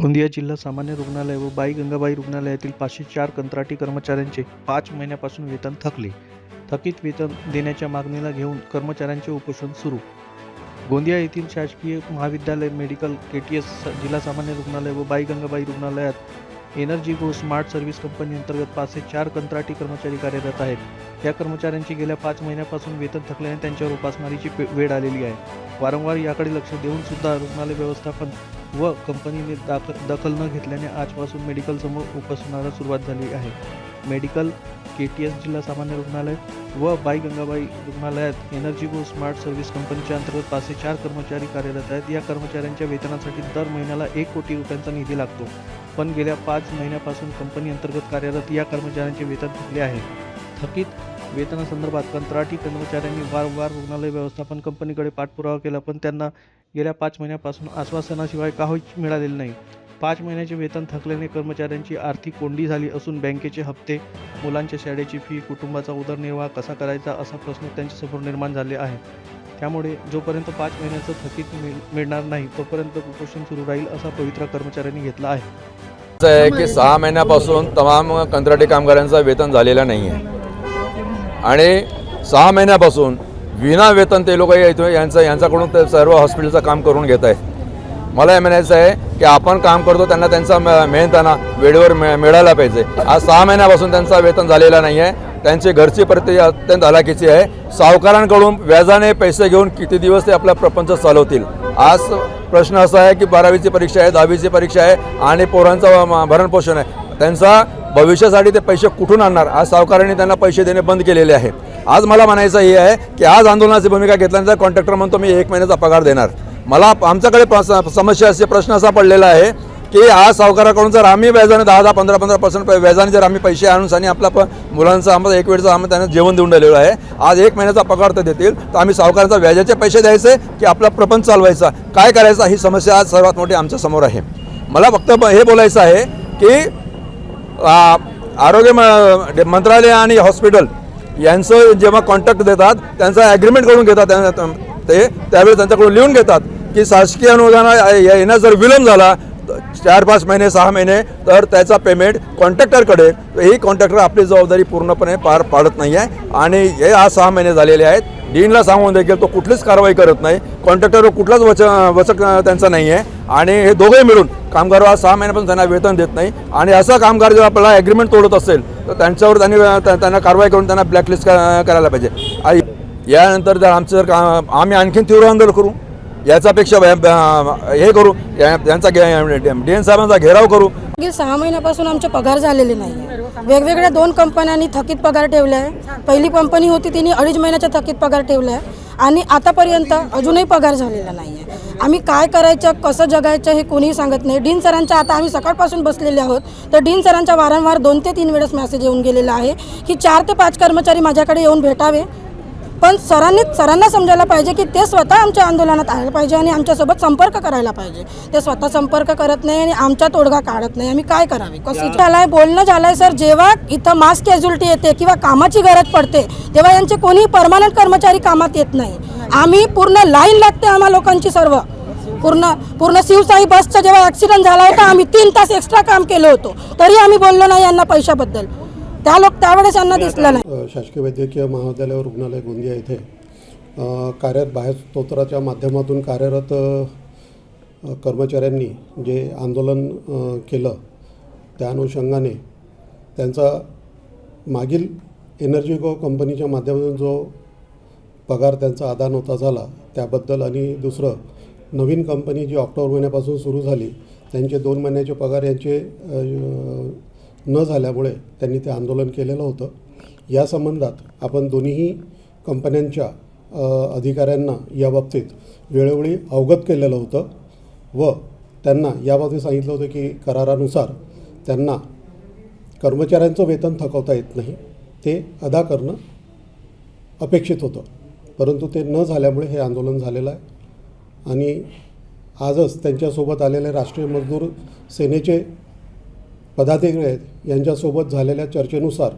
गोंदिया जिल्हा सामान्य रुग्णालय व बाई गंगाबाई रुग्णालयातील पाचशे चार कंत्राटी कर्मचाऱ्यांचे पाच महिन्यापासून वेतन थकले. थकीत वेतन देण्याच्या मागणीला घेऊन कर्मचाऱ्यांचे उपोषण सुरू. गोंदिया येथील शासकीय महाविद्यालय मेडिकल के टी एस जिल्हा सामान्य रुग्णालय व बाई गंगाबाई रुग्णालयात energy go smart service company अंतर्गत पाचशे चार कंत्राटी कर्मचारी कार्यरत आहेत. या कर्मचाऱ्यांची गेल्या पाच महिन्यापासून वेतन थकल्याने त्यांच्यावर उपासमारीची वेळ आलेली आहे. वारंवार याकडे लक्ष देऊन सुद्धा रुग्णालय व्यवस्थापन व कंपनीने दाख दखल न घेतल्याने आजपासून मेडिकलसमोर उपोषणाला सुरुवात झाली आहे. मेडिकल के टी एस जिल्हा सामान्य रुग्णालय व बाई गंगाबाई रुग्णालयात एनर्जी गो स्मार्ट सर्व्हिस कंपनीच्या अंतर्गत पाचशे चार कर्मचारी कार्यरत आहेत. या कर्मचाऱ्यांच्या वेतनासाठी दर महिन्याला एक कोटी रुपयांचा निधी लागतो. पण गेल्या पाच महिन्यापासून कंपनी अंतर्गत कार्यरत या कर्मचाऱ्यांचे वेतन थकले आहे. थकीत वेतनासंदर्भात कंत्राटी कर्मचाऱ्यांनी वारंवार रुग्णालय व्यवस्थापन कंपनीकडे पाठपुरावा केला पण त्यांना गेल्या पाच महिन्यापासून आश्वासनाशिवाय काहीच मिळालेलं नाही. पाच महिन्याचे वेतन थकल्याने कर्मचाऱ्यांची आर्थिक कोंडी झाली असून बँकेचे हप्ते मुलांच्या शाळेची फी कुटुंबाचा उदरनिर्वाह कसा करायचा असा प्रश्न त्यांच्यासमोर निर्माण झाले आहे त्यामुळे जोपर्यंत पाच महिन्याचं थकीत मिळ मिळणार नाही तोपर्यंत कुपोषण सुरू राहील असा पवित्रा कर्मचाऱ्यांनी घेतला आहे. असं आहे की सहा महिन्यापासून तमाम कंत्राटी कामगारांचं वेतन झालेलं नाही आहे आणि सहा महिन्यापासून विना वेतन ते लोक यांचं यांच्याकडून ते सर्व हॉस्पिटलचं काम करून घेत आहेत. मला हे म्हणायचं आहे की आपण काम करतो त्यांना त्यांचा मेहनताना वेळेवर मिळ मिळायला पाहिजे. आज सहा महिन्यापासून त्यांचं वेतन झालेलं नाही आहे त्यांची घरची परिस्थिती अत्यंत हलाखीची आहे. सावकारांकडून व्याजाने पैसे घेऊन किती दिवस ते आपला प्रपंच चालवतील? आज प्रश्न असा आहे की बारावीची परीक्षा आहे दहावीची परीक्षा आहे आणि पोरांचं भरणपोषण आहे. त्यांचा भविष्यासाठी ते पैसे कुठून आणणार? आज सावकारांनी त्यांना पैसे देणे बंद केलेले आहे. आज मला म्हणायचं हे आहे की आज आंदोलनाची भूमिका घेतल्यानंतर कॉन्ट्रॅक्टर म्हणतो मी एक महिन्याचा पगार देणार. मला आमच्याकडे प- समस्या असे प्रश्न असा पडलेला आहे की आज सावकाराकडून जर आम्ही व्याजाने दहा दहा पंधरा पंधरा पर्सेंट व्याजाने जर आम्ही पैसे आणून आणि आपला प मुलांचा आम्हाला एक वेळचं आम्ही त्यांना जेवण देऊन राहिलेलो आहे. आज एक महिन्याचा पगार तर देतील तर आम्ही सावकाराचा व्याजाचे पैसे द्यायचे की आपला प्रपंच चालवायचा? काय करायचा? ही समस्या आज सर्वात मोठी आमच्यासमोर आहे. मला फक्त हे बोलायचं आहे की आरोग्य म- मंत्रालय आणि हॉस्पिटल यांचं जेव्हा कॉन्टॅक्ट देतात त्यांचा ॲग्रीमेंट करून घेतात ते त्यावेळी त्यांच्याकडून लिहून घेतात की शासकीय अनुदान येण्यास जर विलंब झाला चार पाच महिने सहा महिने तर त्याचा पेमेंट कॉन्ट्रॅक्टरकडे ही कॉन्ट्रॅक्टर आपली जबाबदारी पूर्णपणे पार पाडत नाही आहे आणि हे आज सहा महिने झालेले आहेत. डीनला सांगून देखील तो कुठलीच कारवाई करत नाही. कॉन्ट्रॅक्टरवर कुठलाच वच वचक त्यांचा नाही आहे आणि हे दोघंही मिळून कामगार आज सहा महिन्यापासून त्यांना वेतन देत नाही. आणि असा कामगार जर आपल्याला ॲग्रीमेंट तोडत असेल तर त्यांच्यावर त्यांनी त्यांना कारवाई करून त्यांना ब्लॅकलिस्ट करायला पाहिजे. यानंतर जर आमचं जर का आम्ही आणखीन तीव्र आंदोलन करू. याच्यापेक्षा हे करू. यांचा डी एन साहेबांचा घेराव करू. मागील सहा महिन्यापासून आमचे पगार झालेले नाही वेगवेगळ्या दोन कंपन्यांनी थकीत पगार ठेवले आहे. पहिली कंपनी होती तिने अडीच महिन्याचा थकीत पगार ठेवला आहे. आणि आतापर्यंत अजूनही पगार झालेला नाही आहे. आम्ही काय करायचं कसं जगायचं हे कोणीही सांगत नाही. डीन सरांच्या आता आम्ही सकाळपासून बसलेले आहोत. तर डीन सरांच्या वारंवार दोन ते तीन वेळेस मेसेज येऊन गेलेला आहे की चार ते पाच कर्मचारी माझ्याकडे येऊन भेटावे. पण सरांनी सरांना समजायला पाहिजे की ते स्वतः आमच्या आंदोलनात आलं पाहिजे आणि आमच्यासोबत संपर्क करायला पाहिजे. ते स्वतः संपर्क करत नाही आणि आमचा तोडगा काढत नाही. आम्ही काय करावे? कसं झालाय बोलणं झालंय सर. जेव्हा इथं मास कॅज्युलिटी येते किंवा कामाची गरज पडते तेव्हा यांचे कोणीही परमानंट कर्मचारी कामात येत नाही. आम्ही पूर्ण लाईन लागते आम्हा लोकांची सर्व. पूर्ण पूर्ण शिवसाई बसचा जेव्हा ॲक्सिडेंट झाला होता आम्ही तीन तास एक्स्ट्रा काम केलं होतं. तरी आम्ही बोललो नाही यांना पैशाबद्दल. त्या लोक त्यावेळेस त्यांना दिसलं नाही. शासकीय वैद्यकीय महाविद्यालय रुग्णालय गोंदिया येथे कार्यरत बाह्य स्तोत्राच्या माध्यमातून कार्यरत कर्मचाऱ्यांनी जे आंदोलन केलं त्या अनुषंगाने त्यांचा मागील एनर्जी गो कंपनीच्या माध्यमातून जो पगार त्यांचा आदान नव्हता झाला त्याबद्दल आणि दुसरं नवीन कंपनी जी ऑक्टोबर महिन्यापासून सुरू झाली त्यांचे दोन महिन्याचे पगार यांचे न झाल्यामुळे त्यांनी ते आंदोलन केलेलं होतं. या संबंधात आपण दोन्हीही कंपन्यांच्या अधिकाऱ्यांना अधिकाऱ्यांना याबाबतीत वेळोवेळी अवगत केलेलं होतं व त्यांना याबाबतीत सांगितलं होतं की करारानुसार त्यांना कर्मचाऱ्यांचं वेतन थकवता येत नाही. ते अदा करणं अपेक्षित होतं. परंतु ते न झाल्यामुळे हे आंदोलन झालेलं आहे. आणि आजच त्यांच्यासोबत आलेले राष्ट्रीय मजदूर सेनेचे पदाधिकारी आहेत यांच्यासोबत झालेल्या चर्चेनुसार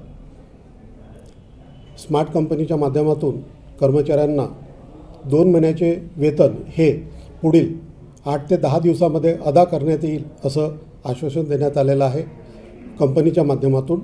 स्मार्ट कंपनीच्या माध्यमातून कर्मचाऱ्यांना दोन महिन्याचे वेतन हे पुढील आठ ते दहा दिवसामध्ये अदा करण्यात येईल असं आश्वासन देण्यात आलेलं आहे. कंपनीच्या माध्यमातून